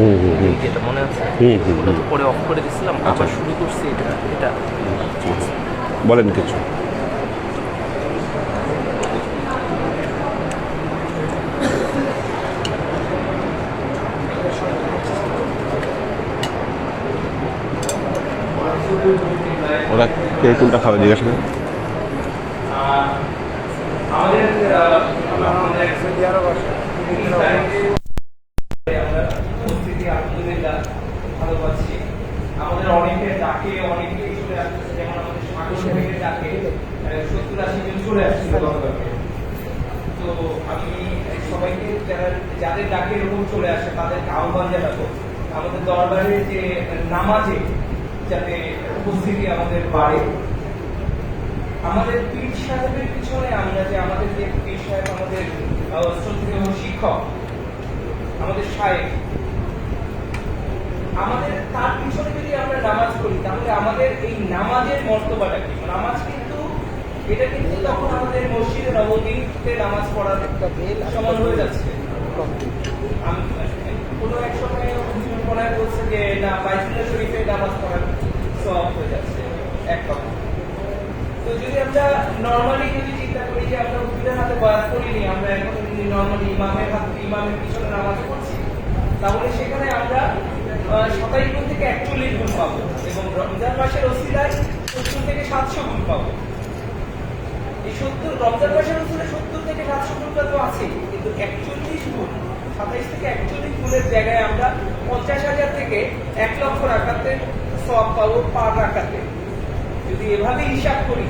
হুম হুম ওটা হুম। তো পরে অফ করে দিছিলাম আবার শুরু করছি এটা এটা বলেন কিছু ওরা কে কোনটা খাবে জিজ্ঞাসা করেন আমাদের আমাদের উপস্থিতি আলহামদুলিল্লাহ ভালো পাচ্ছি আমাদের অনেকে ডাকে অনেকে চলে আসতেছে যেমন আমাদের সাগর থেকে ডাকে সত্তর আশি জন চলে আসছিল গতকালকে তো আমি সবাইকে যারা যাদের ডাকে এরকম চলে আসে তাদেরকে আহ্বান জানাব আমাদের দরবারে যে নামাজে যাতে উপস্থিতি আমাদের বাড়ে। আমাদের পীর সাহেবের পিছনে আমরা যে আমাদের যে পীর সাহেব আমাদের শ্রদ্ধেয় শিক্ষক, আমাদের সাহেব আমাদের তার পিছনে যদি আমরা নামাজ পড়ি, তাহলে আমাদের এই নামাজের মর্তবাটা কি? নামাজ কিন্তু, এটা কিন্তু তখন আমাদের মসজিদে নবদ্বীপে নামাজ পড়ার একটা সমান হয়ে যাচ্ছে। কোনো এক সময় হয় বলছে যে, না, বাইতুল্লাহ শরীফে নামাজ পড়ার সব হয়ে যাচ্ছে, এক তো যদি আমরা নর্মালি যদি চিন্তা করি যে আমরা হুজুরের হাতে বয়াত করিনি, আমরা এখন নর্মালি ইমামের হাত, ইমামের পিছনে নামাজ পড়ছি, তাহলে সেখানে আমরা সাতাইশ গুণ থেকে একচল্লিশ গুণ পাবো এবং রমজান মাসের অসিলায় সত্তর থেকে সাতশো গুণ পাবো। এই সত্তর, রমজান মাসের অসিলায় সত্তর থেকে সাতশো গুণটা তো আছে কিন্তু একচল্লিশ গুণ সাতাইশ থেকে একচল্লিশ গুণের জায়গায় আমরা পঞ্চাশ হাজার থেকে এক লক্ষ রাখাতে সব পাবো পার রাখাতে। যদি এভাবে হিসাব করি,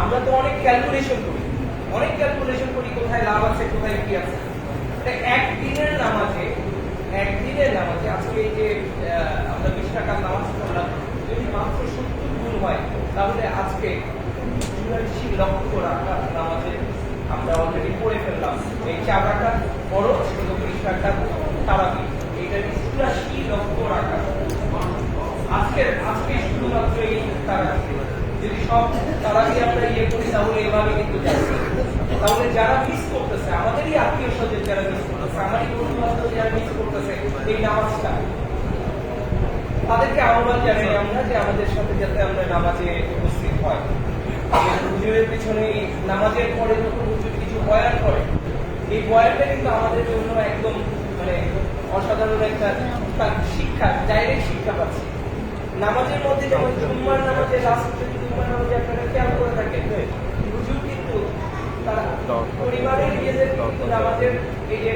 আমরা তো অনেক ক্যালকুলেশন করি। অনেক ক্যালকুলেশন করি, কোথায় লাভ আছে, কোথায় কি আছে। একদিনের নামাজে একদিনের নামাজে আজকে এই যে আমরা বিশ টাকার নামাজ পড়লাম, যদি মাত্র সত্তর গুণ হয়, তাহলে আজকে চুরাশি লক্ষ টাকা নামাজে আমরা অলরেডি পড়ে ফেললাম। এই চার টাকা বড় ষোলো বিশ টাকা তারাবি এইটা চুরাশি লক্ষ টাকা আজকে আজকে শুধুমাত্র এই তারা যদি ইয়ে তাদেরকে আহ্বান জানাই আমরা যে আমাদের সাথে যাতে আমরা নামাজে উপস্থিত হয়। পিছনে নামাজের পরে যখন হুজুর কিছু বয়ান করে, এই বয়ানটা কিন্তু আমাদের জন্য একদম মানে অসাধারণ একটা শিক্ষা ডাইরেক্ট শিক্ষা পাচ্ছি। নামাজের মধ্যে যেমন জুম্মার নামাজে লাস্ট জুম্মার নামাজে আপনারা খেয়াল করে থাকেন, হুজুর কিন্তু পরিবারের নিজেদের নামাজের এই যে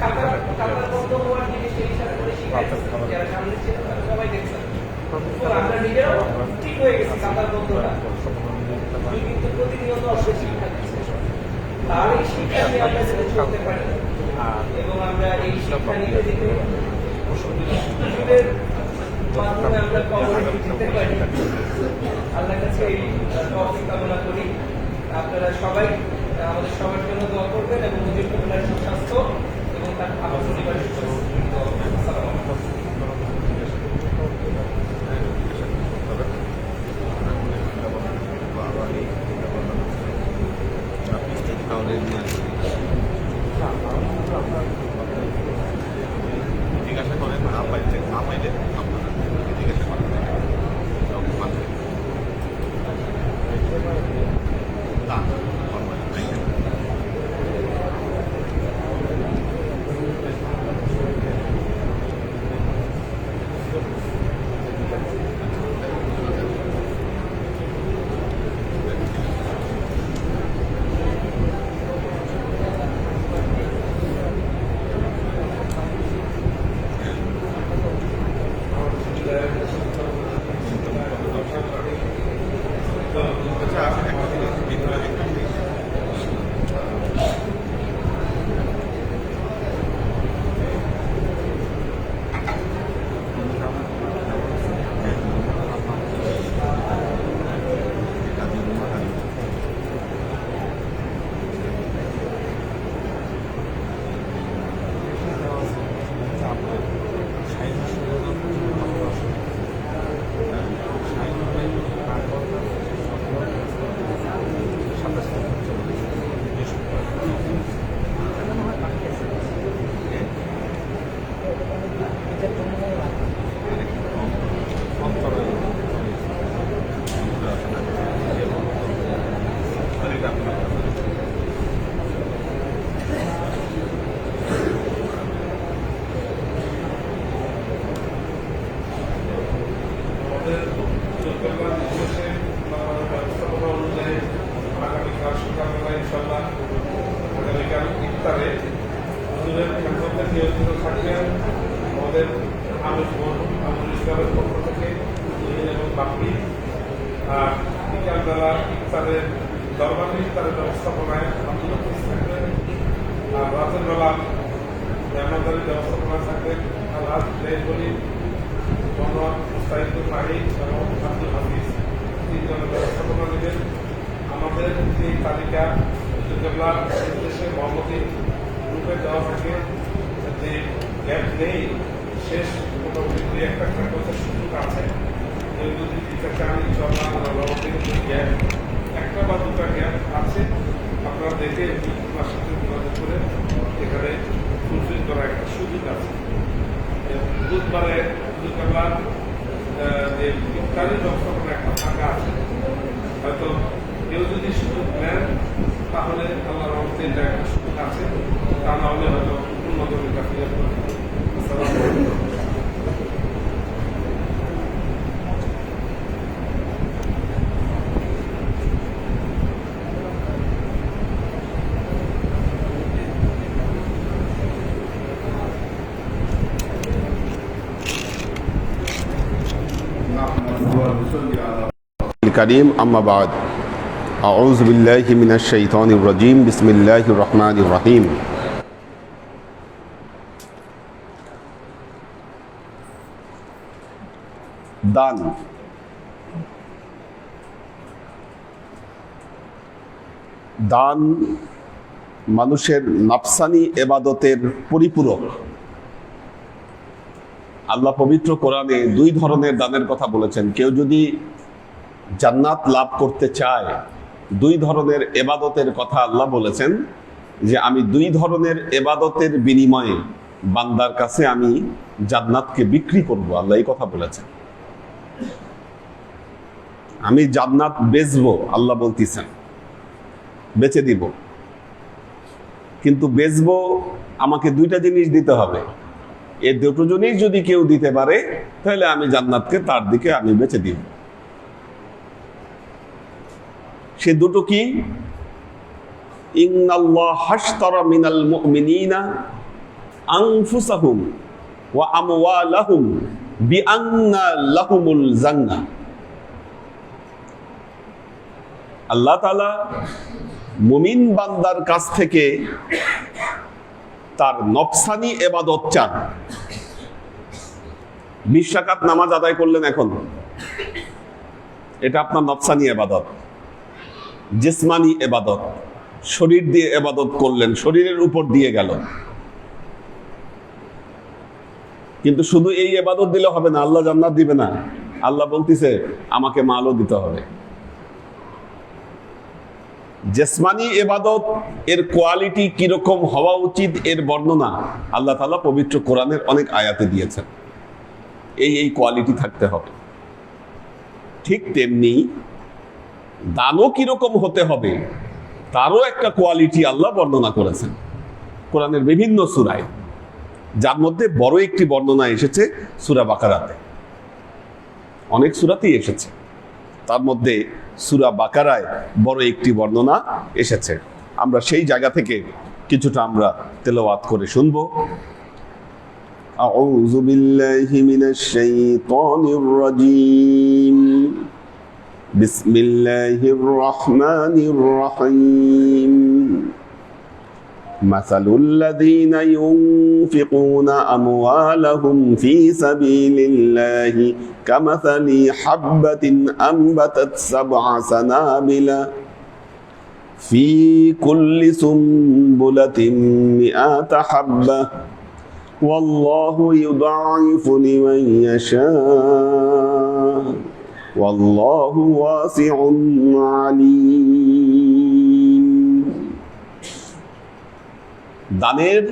কাতার কাতার বন্ধ হওয়ার জিনিস এই সাথে করে শিখাইছে যারা সামনে ছিল তারা সবাই দেখছেন। তো আমরা নিজেরাও ঠিক হয়ে গেছি কাতার বন্ধটা। কিন্তু প্রতিনিয়ত আমাদের শিক্ষা দিচ্ছে তার এই শিক্ষা নিয়ে আমরা যদি চলতে পারি। এবং আমরা এই শিক্ষা নিতে দিতে কাছে করি আপনারা সবাই আমাদের সবার জন্য দোয়া করবেন এবং ব্যবস্থাপনায় আর রাতের বেলা মেহমানদারির ব্যবস্থাপনা থাকবেন আল্লাহ বলি মোহাম্মদ মুস্তাহিদুল মাহিদ এবং আব্দুল হাফিজ তিনজনের ব্যবস্থাপনা নেবেন আমাদের যে তালিকা কেবলা নির্দেশে মহম্মদী রূপে দেওয়া থাকে যে গ্যাপ নেই শেষ মোটামুটি একটা সুযোগ আছে যদি দিতে চান ইনশাল্লাহ আমরা গ্যাপ একটা বা দুটা গ্যাপ আছে আপনারা দেখে আপনার সাথে যোগাযোগ করে এখানে ফুলফিল করার একটা সুযোগ আছে। বুধবারে বুধবার যে ইফতারের ব্যবস্থাপনা একটা ফাঁকা আছে হয়তো কেউ যদি সুযোগ নেন তাহলে আল্লাহ রহমতে এটা একটা সুযোগ আছে তা না হলে হয়তো উন্নত কাছে আসসালামু আলাইকুম করিম আম্মাবাদ আউজ বিল্লাহি মিনাশ শাইতানির রাজিম বিসমিল্লাহির রহমানির রহিম দান দান মানুষের নাফসানি এবাদতের পরিপূরক আল্লাহ পবিত্র কোরআনে দুই ধরনের দানের কথা বলেছেন। কেউ যদি জান্নাত লাভ করতে চায়, দুই ধরনের এবাদতের কথা আল্লাহ বলেছেন যে আমি দুই ধরনের এবাদতের বিনিময়ে বান্দার কাছে আমি জান্নাতকে বিক্রি করব, আল্লাহ এই কথা বলেছেন। আমি জান্নাত বেচবো, আল্লাহ বলতেছেন। বেচে দিব। কিন্তু বেচবো, আমাকে দুইটা জিনিস দিতে হবে। এই দুটো জিনিস যদি কেউ দিতে পারে, তাহলে আমি জান্নাতকে তার দিকে আমি বেচে দিব। সে দুটো কি? আল্লাহ মুমিন বান্দার কাছ থেকে তার নফসানি এবাদত চান। বিশ রাকাত নামাজ আদায় করলেন এখন। এটা আপনার নফসানি এবাদত। জিসমানি এবাদত। শরীর দিয়ে এবাদত করলেন, শরীরের উপর দিয়ে গেল। কিন্তু শুধু এই এবাদত দিলে হবে না, আল্লাহ জান্নাত দিবে না। আল্লাহ বলতিছে, আমাকে মালও দিতে হবে। জেসমানি এবাদত, এর কোয়ালিটি কীরকম হওয়া উচিত, এর বর্ণনা আল্লাহ তালা পবিত্র কোরআনের অনেক আয়াতে দিয়েছেন। এই এই কোয়ালিটি থাকতে হবে। ঠিক তেমনি দানও কীরকম হতে হবে, তারও একটা কোয়ালিটি আল্লাহ বর্ণনা করেছেন কোরআনের বিভিন্ন সুরায়। যার মধ্যে বড় একটি বর্ণনা এসেছে সুরা বাকারাতে। অনেক সুরাতেই এসেছে। তার মধ্যে সুরা বাকারায় বড় একটি বর্ণনা এসেছে আমরা সেই জায়গা থেকে কিছুটা আমরা তেলাওয়াত করে শুনবো أعوذ بالله من الشيطان الرجيم بسم الله الرحمن الرحيم مثل الذين ينفقون أموالهم في سبيل الله كمثل حبة أنبتت سبع سنابل في كل سنبلة مئات حبة. والله يضاعف لمن يشاء. والله واسع عليم. দানের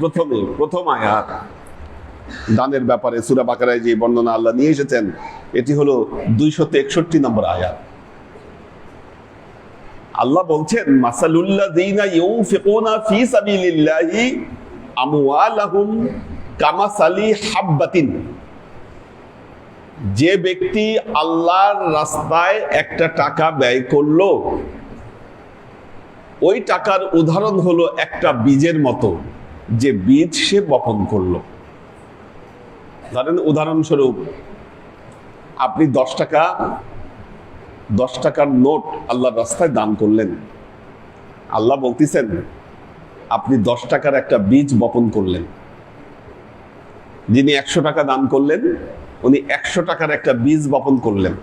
প্রথমে, প্রথম আয়াত। দানের ব্যাপারে সুরা বাকারায় যে বর্ণনা আল্লাহ নিয়ে এসেছেন, এটি হলো দুইশো তেষট্টি নম্বর আয়াত। আল্লাহ বলছেন মাসালুল্লাহ দিনা ইউনফিকুনা ফি সাবিলিল্লাহি আমওয়ালাহুম কামাসালি হাব্বাতিন। যে ব্যক্তি আল্লাহর রাস্তায় একটা টাকা ব্যয় করল ওই টাকার উদাহরণ হলো একটা বীজের মতো যে বীজ সে বপন করল। ধরেন উদাহরণস্বরূপ, আপনি দশ টাকা, দশ টাকার নোট আল্লাহর রাস্তায় দান করলেন। আল্লাহ বলতেছেন, আপনি দশ টাকার একটা বীজ বপন করলেন। যিনি একশো টাকা দান করলেন, উনি একশো টাকার একটা বীজ বপন করলেন।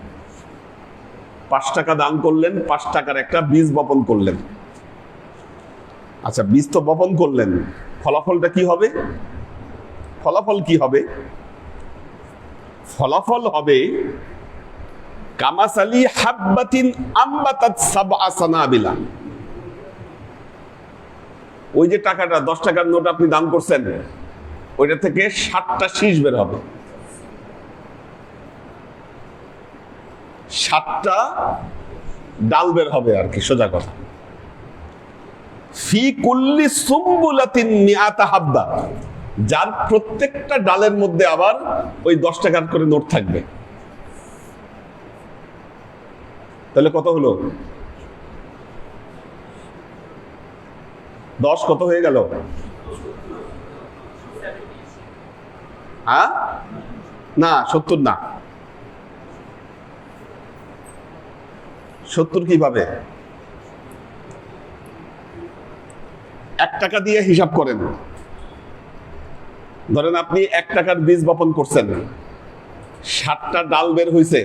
পাঁচ টাকা দান করলেন, পাঁচ টাকার একটা বীজ বপন করলেন। আচ্ছা বীজ তো বপন করলেন। ফলাফলটা কি হবে? ফলাফল কি হবে? ফলাফল হবে, কামাসালি হাব্বাতিন আম্বাতাত সাবআ সানাবিলা। ওই যে টাকাটা, দশ টাকার নোট আপনি দান করছেন, ওইটা থেকে ষাটটা শীষ বের হবে। সাতটা ডাল বের হবে আর কি, সোজা কথা। যার প্রত্যেকটা ডালের মধ্যে আবার ওই দশ টাকার করে নোট থাকবে। তাহলে কত হলো? দশ কত হয়ে গেল? হ্যাঁ? না, সত্তর না। সত্তর কীভাবে এক টাকা দিয়ে হিসাব করেন। ধরেন আপনি এক টাকার বীজ বপন করছেন। সাতটা ডাল বের হয়েছে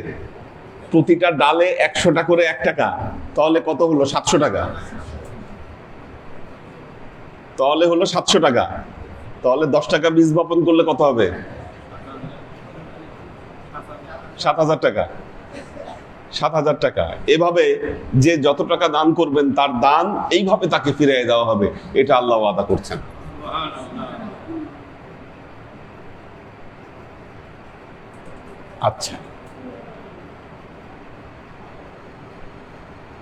প্রতিটা ডালে একশোটা করে এক টাকা। তাহলে কত হলো? সাতশো টাকা। তাহলে হলো সাতশো টাকা। তাহলে দশ টাকা বীজ বপন করলে কত হবে? সাত হাজার টাকা। সাত হাজার টাকা। এভাবে যে যত টাকা দান করবেন, তার দান এইভাবে তাকে ফিরিয়ে দেওয়া হবে। এটা আল্লাহ আদা করছেন। আচ্ছা।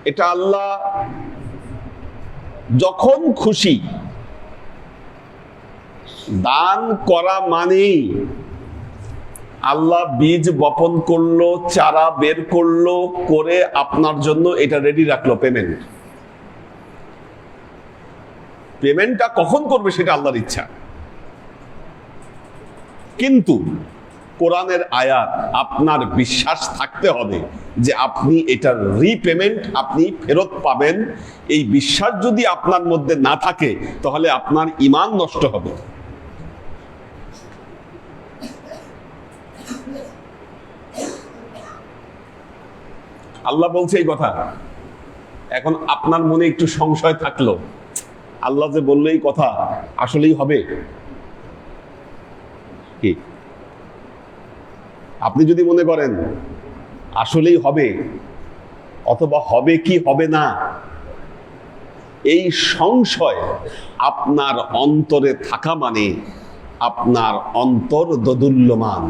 এটা আল্লাহ যখন খুশি, দান করা মানেই আল্লাহ বীজ বপন করল, চারা বের করল, করে আপনার জন্য এটা রেডি রাখল পেমেন্ট পেমেন্টটা কখন করবে সেটা আল্লাহর ইচ্ছা। কিন্তু কোরআনের আয়াত, আপনার বিশ্বাস থাকতে হবে যে আপনি এটার রিপেমেন্ট আপনি ফেরত পাবেন। এই বিশ্বাস যদি আপনার মধ্যে না থাকে, তাহলে আপনার ইমান নষ্ট হবে। আল্লাহ বলছে এই কথা। এখন আপনার মনে একটু সংশয় থাকল। আল্লাহ যে বলল এই কথা, আসলেই হবে? কি? আপনি যদি মনে করেন, আসলেই হবে, অথবা হবে কি হবে না, এই সংশয় আপনার অন্তরে থাকা মানে আপনার অন্তর দদুল্যমান,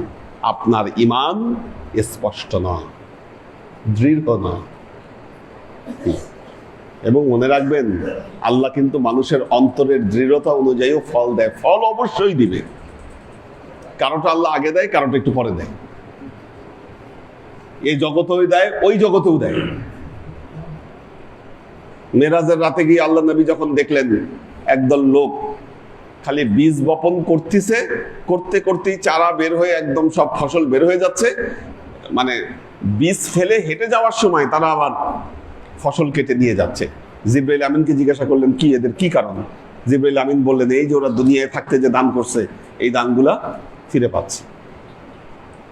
আপনার ইমান স্পষ্ট নয়। দৃঢ় নয় এবং মনে রাখবেন, আল্লাহ কিন্তু মানুষের অন্তরের দৃঢ়তা অনুযায়ীও ফল দেয়। ফল অবশ্যই দিবে। কারোটা আল্লাহ আগে দেয়, কারোটা একটু পরে দেয়। এই জগতেও দেয়, ওই জগতেও দেয়। মেরাজের রাতে গিয়ে আল্লাহ নবী যখন দেখলেন, একদল লোক খালি বীজ বপন করতেছে, করতে করতেই চারা বের হয়ে একদম সব ফসল বের হয়ে যাচ্ছে। মানে বীজ ফেলে হেঁটে যাওয়ার সময় তারা আবার ফসল কেটে নিয়ে যাচ্ছে। জিব্রাইল আমিনকে জিজ্ঞাসা করলেন, কি এদের কি কারণ? জিব্রাইল আমিন বললেন, এই যে ওরা দুনিয়ায় থাকতে যে দান করছে, এই দানগুলা ফিরে পাচ্ছে।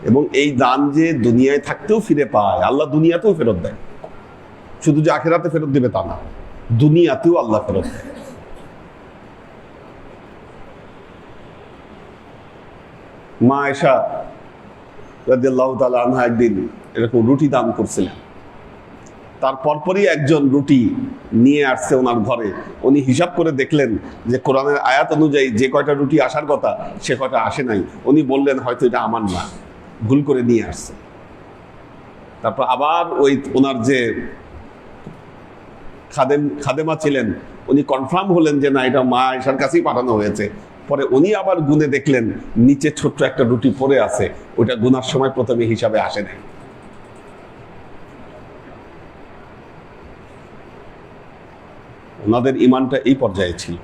এবং এই দান যে দুনিয়ায় থাকতেও ফিরে পায়, আল্লাহ দুনিয়াতেও ফেরত দেয়। শুধু যে আখেরাতে ফেরত দেবে তা না, দুনিয়াতেও আল্লাহ ফেরত দেয়। মা এসা রাদিয়াল্লাহু তাআলা আনহা একদিন এরকম রুটি দান করছিলেন। তার পরপরই একজন রুটি নিয়ে আসছে ওনার ঘরে। উনি হিসাব করে দেখলেন যে কোরআনের আয়াত অনুযায়ী যে কয়টা রুটি আসার কথা, সে কয়টা আসে নাই। উনি বললেন, হয়তো এটা আমার না। ভুল করে নিয়ে আসছে। তারপর আবার ওই ওনার যে খাদেম, খাদেমা ছিলেন, উনি কনফার্ম হলেন যে না, এটা মা আয়েশার কাছেই পাঠানো হয়েছে। পরে উনি আবার গুনে দেখলেন, নিচে ছোট্ট একটা রুটি পড়ে আছে, ওইটা গুনার সময় প্রথমে হিসাবে আসে নাই। ওনাদের ইমানটা এই পর্যায়ে ছিল।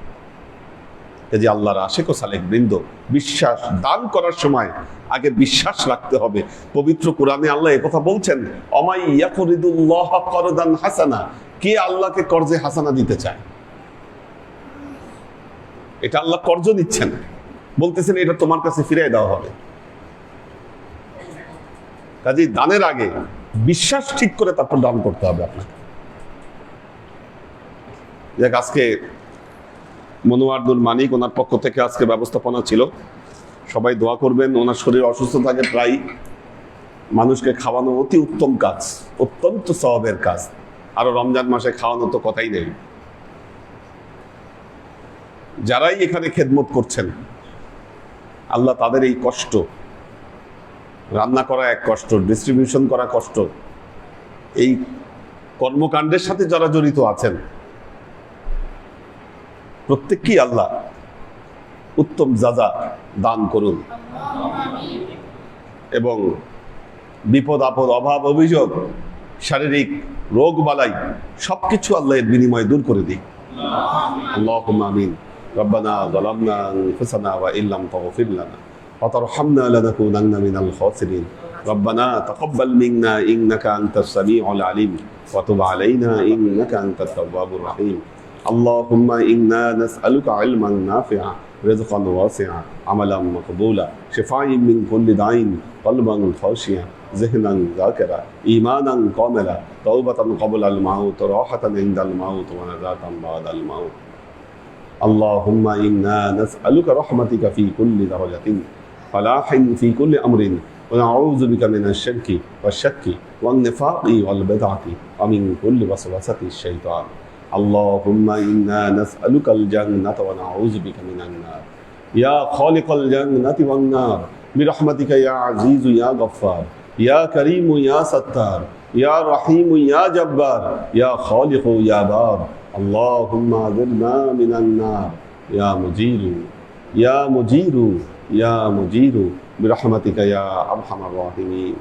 যে আল্লাহর আশেক ও সালেক বৃন্দ, বিশ্বাস দান করার সময় আগে বিশ্বাস রাখতে হবে। পবিত্র কোরআনে আল্লাহ কথা বলছেন, অমাই ইয়াকুরিদুল্লাহ করদান হাসানা কে আল্লাহকে কর্জে হাসানা দিতে চায়? এটা আল্লাহ কর্জ দিচ্ছেন। বলতেছেন, এটা তোমার কাছে ফিরিয়ে দেওয়া হবে। কাজেই দানের আগে বিশ্বাস ঠিক করে তারপর দান করতে হবে আপনাকে। দেখ আজকে মনোয়ারদুল মানিক ওনার পক্ষ থেকে আজকে ব্যবস্থাপনা ছিল। সবাই দোয়া করবেন, ওনার শরীর অসুস্থ থাকে প্রায়। মানুষকে খাওয়ানো অতি উত্তম কাজ, অত্যন্ত সহবের কাজ। আরও রমজান মাসে খাওয়ানো তো কথাই নেই। যারাই এখানে খেদমত করছেন, আল্লাহ তাদের এই কষ্ট, রান্না করা এক কষ্ট ডিস্ট্রিবিউশন করা কষ্ট, এই কর্মকাণ্ডের সাথে যারা জড়িত আছেন, প্রত্যেককেই আল্লাহ উত্তম যাজা দান করুন। এবং বিপদ, আপদ, অভাব, অভিযোগ, শারীরিক রোগ, বালাই, সবকিছু আল্লাহ এর বিনিময়ে দূর করে দিই আল্লাহ আমিন। ربنا ظلمنا أنفسنا وإن لم تغفر لنا وترحمنا لنكونن من الخاسرين. ربنا تقبل منا إنك أنت السميع العليم وتب علينا إنك أنت التواب الرحيم. اللهم إنا نسألك علما نافعا رزقا واسعا عملا مقبولا شفاء من كل داء قلبا خاشعا ذهنا ذاكرا إيمانا كاملا توبة قبل الموت راحة عند الموت ونجاة بعد الموت. اللهم إنا نسألك رحمتك في كل درجة فلاح في كل أمر ونعوذ بك من الشرك والشك والنفاق والبدعة ومن كل وسوسة الشيطان. اللهم إنا نسألك الجنة ونعوذ بك من النار. يا خالق الجنة والنار برحمتك يا عزيز يا غفار يا كريم يا ستار يا رحيم يا جبار يا خالق يا بار. اللهم اجرنا من النار. يا مجير يا مجير يا مجير. برحمتك يا أرحم الراحمين.